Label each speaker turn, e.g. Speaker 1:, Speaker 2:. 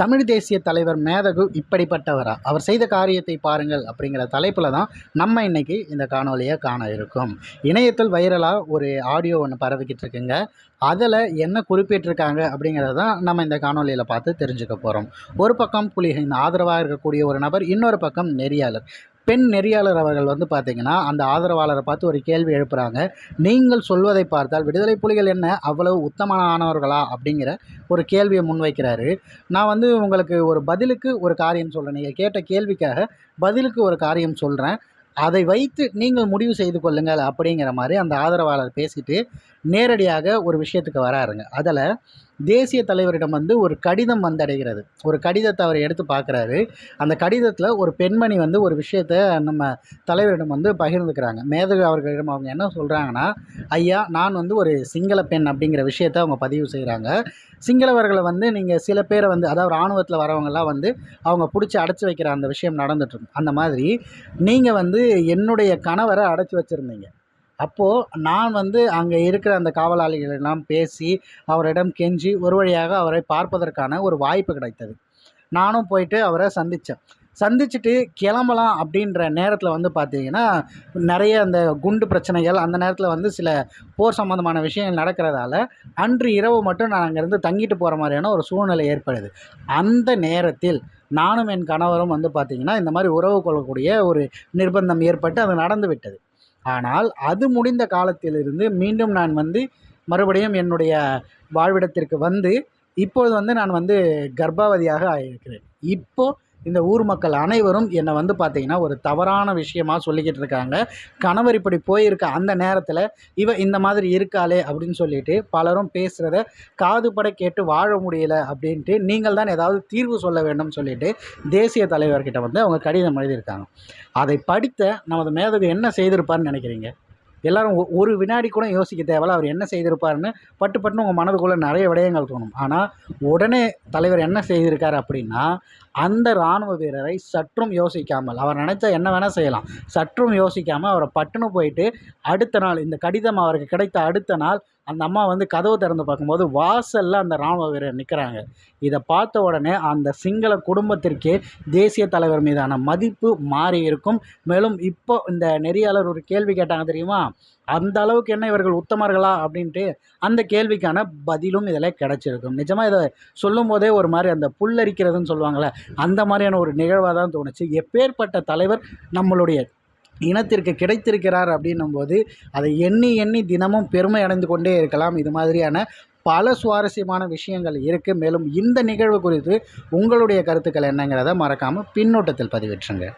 Speaker 1: தமிழ் தேசிய தலைவர் மேதகு இப்படிப்பட்டவரா? அவர் செய்த காரியத்தை பாருங்கள் அப்படிங்கிற தலைப்பில் தான் நம்ம இன்றைக்கி இந்த காணொலியை காண இருக்கோம். இணையத்தில் வைரலாக ஒரு ஆடியோ ஒன்று பரவிக்கிட்டு இருக்குங்க. அதில் என்ன குறிப்பிட்டிருக்காங்க அப்படிங்கிறத தான் நம்ம இந்த காணொலியில் பார்த்து தெரிஞ்சுக்க போகிறோம் ஒரு பக்கம் புலிகளின் ஆதரவாக இருக்கக்கூடிய ஒரு நபர் இன்னொரு பக்கம் நெறியாளர். பெண் நெறியாளர் அவர்கள் வந்து பார்த்தீங்கன்னா அந்த ஆதரவாளரை பார்த்து ஒரு கேள்வி எழுப்புகிறாங்க நீங்கள் சொல்வதை பார்த்தால் விடுதலை புலிகள் என்ன? அவ்வளவு உத்தமமானவர்களா அப்படிங்கிற ஒரு கேள்வியை முன்வைக்கிறாரு. நான் வந்து உங்களுக்கு ஒரு பதிலுக்கு ஒரு காரியம் சொல்கிறேன் நீங்கள் கேட்ட கேள்விக்காக பதிலுக்கு ஒரு காரியம் சொல்கிறேன் அதை வைத்து நீங்கள் முடிவு செய்து கொள்ளுங்கள் அப்படிங்கிற மாதிரி அந்த ஆதரவாளர் பேசிட்டு நேரடியாக ஒரு விஷயத்துக்கு வராருங்க. அதில் தேசிய தலைவரிடம் வந்து ஒரு கடிதம் வந்தடைகிறது. ஒரு கடிதத்தை அவர் எடுத்து பார்க்குறாரு அந்த கடிதத்தில் ஒரு பெண்மணி வந்து ஒரு விஷயத்த நம்ம தலைவரிடம் வந்து பகிர்ந்துக்கிறாங்க. மேதகு அவர்களிடம் அவங்க என்ன சொல்கிறாங்கன்னா ஐயா நான் வந்து ஒரு சிங்கள பெண் அப்படிங்கிற விஷயத்த அவங்க பதிவு செய்கிறாங்க சிங்களவர்களை வந்து நீங்கள் சில பேரை வந்து அதாவது இராணுவத்தில் வரவங்கெல்லாம் வந்து அவங்க பிடிச்சி அடைச்சி வைக்கிற அந்த விஷயம் நடந்துட்டுருக்கும் அந்த மாதிரி நீங்கள் வந்து என்னுடைய கணவரை அடைச்சி வச்சுருந்தீங்க. அப்போது நான் வந்து அங்கே இருக்கிற அந்த காவலாளிகளெல்லாம் பேசி அவரிடம் கெஞ்சி ஒரு வழியாக அவரை பார்ப்பதற்கான ஒரு வாய்ப்பு கிடைத்தது. நானும் போயிட்டு அவரை சந்தித்தேன் சந்திச்சுட்டு கிளம்பலாம் அப்படின்ற நேரத்தில் வந்து பார்த்தீங்கன்னா நிறைய அந்த குண்டு பிரச்சனைகள் அந்த நேரத்தில் வந்து சில போர் சம்மந்தமான விஷயங்கள் நடக்கிறதால அன்று இரவு மட்டும் நான் அங்கேருந்து தங்கிட்டு போகிற மாதிரியான ஒரு சூழ்நிலை ஏற்படுது. அந்த நேரத்தில் நானும் என் கணவரும் வந்து பார்த்திங்கன்னா இந்த மாதிரி உறவு கொள்ளக்கூடிய ஒரு நிர்பந்தம் ஏற்பட்டு அது நடந்து விட்டது ஆனால் அது முடிந்த காலத்திலிருந்து மீண்டும் நான் வந்து மறுபடியும் என்னுடைய வாழ்விடத்திற்கு வந்து இப்பொழுது வந்து நான் வந்து கர்ப்பாவதியாக ஆகியிருக்கிறேன் இப்போது இந்த ஊர் மக்கள் அனைவரும் என்னை வந்து பார்த்திங்கன்னா ஒரு தவறான விஷயமாக சொல்லிக்கிட்டு இருக்காங்க. கணவர் இப்படி போயிருக்க அந்த நேரத்தில் இவ இந்த மாதிரி இருக்காளே அப்படின்னு சொல்லிட்டு பலரும் பேசுகிறத காதுபட கேட்டு வாழ முடியல அப்படின்ட்டு நீங்கள் தான் ஏதாவது தீர்வு சொல்ல வேண்டும் சொல்லிட்டு தேசிய தலைவர்கிட்ட வந்து அவங்க கடிதம் எழுதியிருக்காங்க. அதை படித்த நமது மேதகு என்ன செய்திருப்பார்னு நினைக்கிறீங்க? எல்லாரும் ஒ- ஒரு வினாடி கூட யோசிக்க தேவையில்ல. அவர் என்ன செய்திருப்பாருன்னு பட்டு பட்டுன்னு உங்கள் மனதுக்குள்ளே நிறைய விடயங்கள் தோணும். ஆனால் உடனே தலைவர் என்ன செய்திருக்கார் அப்படின்னா அந்த இராணுவ வீரரை சற்றும் யோசிக்காமல் அவர் நினைச்சா என்ன வேணால் செய்யலாம். சற்றும் யோசிக்காமல் அவரை பட்டுன்னு போயிட்டு அடுத்த நாள் இந்த கடிதம் அவருக்கு கிடைத்த அடுத்த நாள் அந்த அம்மா வந்து கதவு திறந்து பார்க்கும்போது வாசலில் அந்த ராணுவ வீரர் நிற்கிறாங்க இதை பார்த்த உடனே அந்த சிங்கள குடும்பத்திற்கே தேசிய தலைவர் மீதான மதிப்பு மாறி இருக்கும். மேலும் இப்போ இந்த நெறியாளர் ஒரு கேள்வி கேட்டாங்க தெரியுமா? அந்த அளவுக்கு என்ன இவர்கள் உத்தமர்களா? அப்படின்ட்டு அந்த கேள்விக்கான பதிலும் இதில் கிடச்சிருக்கும். நிஜமாக இதை சொல்லும் போதே ஒரு மாதிரி அந்த புல்லரிக்கிறதுன்னு சொல்லுவாங்களே அந்த மாதிரியான ஒரு நிகழ்வாக தான் தோணுச்சு. எப்பேற்பட்ட தலைவர் நம்மளுடைய இனத்திற்கு கிடைத்திருக்கிறார் அப்படின்னும்போது அதை எண்ணி எண்ணி தினமும் பெருமை அடைந்து கொண்டே இருக்கலாம். இது மாதிரியான பல சுவாரஸ்யமான விஷயங்கள் இருக்குது மேலும் இந்த நிகழ்வு குறித்து உங்களுடைய கருத்துக்கள் என்னங்கிறத மறக்காமல் பின்னோட்டத்தில் பதிவிட்டுருங்க.